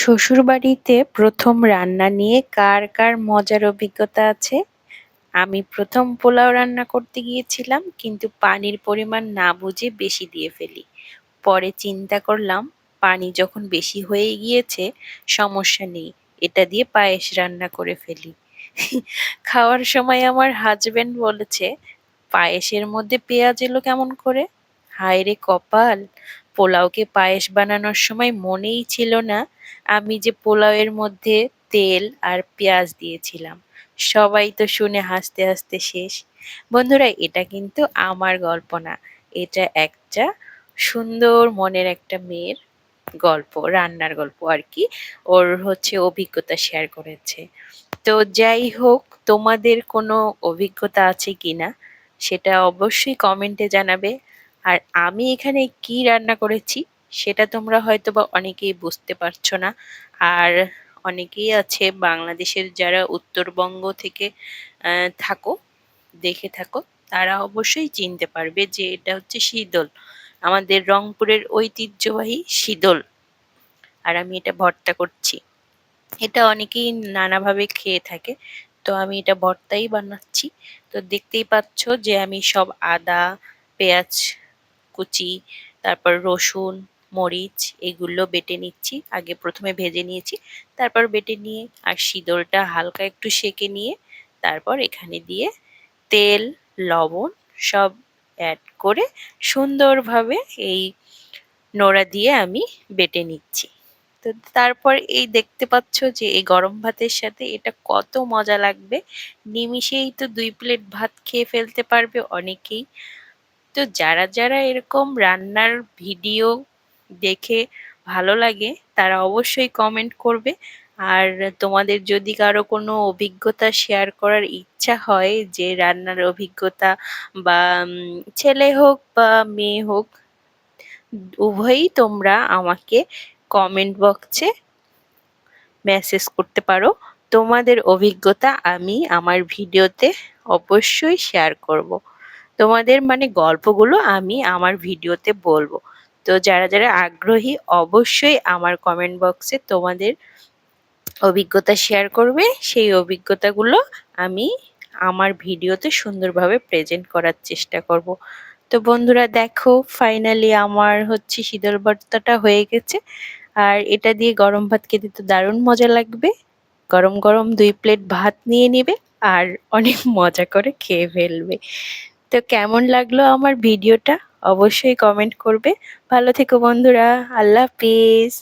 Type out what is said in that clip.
শ্বশুরবাড়িতে প্রথম রান্না নিয়ে কার কার মজার অভিজ্ঞতা আছে? আমি প্রথম পোলাও রান্না করতে গিয়েছিলাম, কিন্তু পানির পরিমাণ না বুঝে বেশি দিয়ে ফেলি। পরে চিন্তা করলাম, পানি যখন বেশি হয়ে গিয়েছে, সমস্যা নেই, এটা দিয়ে পায়েস রান্না করে ফেলি। খাওয়ার সময় আমার হাজবেন্ড বলেছে, পায়েসের মধ্যে পেঁয়াজ এলো কেমন করে? হায় রে কপাল! পোলাওকে পায়েস বানানোর সময় মনেই ছিল না আমি যে পোলাওয়ের মধ্যে তেল আর পেঁয়াজ দিয়েছিলাম। সবাই তো শুনে হাসতে হাসতে শেষ। বন্ধুরা, এটা কিন্তু আমার গল্প না। এটা একটা সুন্দর মনের একটা মেয়ের গল্প, রান্নার গল্প আর কি। ওর হচ্ছে অভিজ্ঞতা শেয়ার করেছে। তো যাই হোক, তোমাদের কোনো অভিজ্ঞতা আছে কিনা সেটা অবশ্যই কমেন্টে জানাবে। আর আমি এখানে কি রান্না করেছি সেটা তোমরা হয়তো বা অনেকেই বুঝতে পারছ না। আর অনেকেই আছে বাংলাদেশের যারা উত্তরবঙ্গ থেকে থাকো, দেখে থাকো, তারা অবশ্যই চিনতে পারবে যে এটা হচ্ছে শীতল। আমাদের রংপুরের ঐতিহ্যবাহী শীতল। আর আমি এটা ভর্তা করছি। এটা অনেকেই নানাভাবে খেয়ে থাকে, তো আমি এটা ভর্তাই বানাচ্ছি। তো দেখতেই পাচ্ছ যে আমি সব আদা, পেঁয়াজ কুচি, তারপর রসুন, মরিচ এগুলো বেটে নিচ্ছি। আগে প্রথমে ভেজে নিয়েছি, তারপর বেটে নিয়ে আর শীতলটা হালকা একটু সেকে নিয়ে তারপর এখানে দিয়ে তেল, লবণ সব অ্যাড করে সুন্দরভাবে এই নোড়া দিয়ে আমি বেটে নিচ্ছি। তো তারপর এই দেখতে পাচ্ছ যে এই গরম ভাতের সাথে এটা কত মজা লাগবে। নিমিষেই তো দুই প্লেট ভাত খেয়ে ফেলতে পারবে অনেকেই। তো যারা যারা এরকম রান্নার ভিডিও দেখে ভালো লাগে, তারা অবশ্যই কমেন্ট করবে আর তোমাদের যদি কারও কোনো অভিজ্ঞতা শেয়ার করার ইচ্ছা হয় যে রান্নার অভিজ্ঞতা বা ছেলে হোক বা মেয়ে হোক, উভয়ই তোমরা আমাকে কমেন্ট বক্সে মেসেজ করতে পারো তোমাদের অভিজ্ঞতা আমি আমার ভিডিওতে অবশ্যই শেয়ার করব। তোমাদের মানে গল্পগুলো আমি আমার ভিডিওতে বলব। তো যারা যারা আগ্রহী, অবশ্যই আমার কমেন্ট বক্সে তোমাদের অভিজ্ঞতা শেয়ার করবে। সেই অভিজ্ঞতাগুলো আমি আমার ভিডিওতে সুন্দরভাবে প্রেজেন্ট করার চেষ্টা করব। তো বন্ধুরা, দেখো ফাইনালি আমার হচ্ছে শীতল ভর্তাটা হয়ে গেছে। আর এটা দিয়ে গরম ভাত খেতে তো দারুণ মজা লাগবে। গরম গরম দুই প্লেট ভাত নিয়ে নেবে আর অনেক মজা করে খেয়ে ফেলবে। তো কেমন লাগল আমার ভিডিওটা? অবশ্যই কমেন্ট করবে। ভালো থেকো বন্ধুরা আল্লাহ হাফিজ।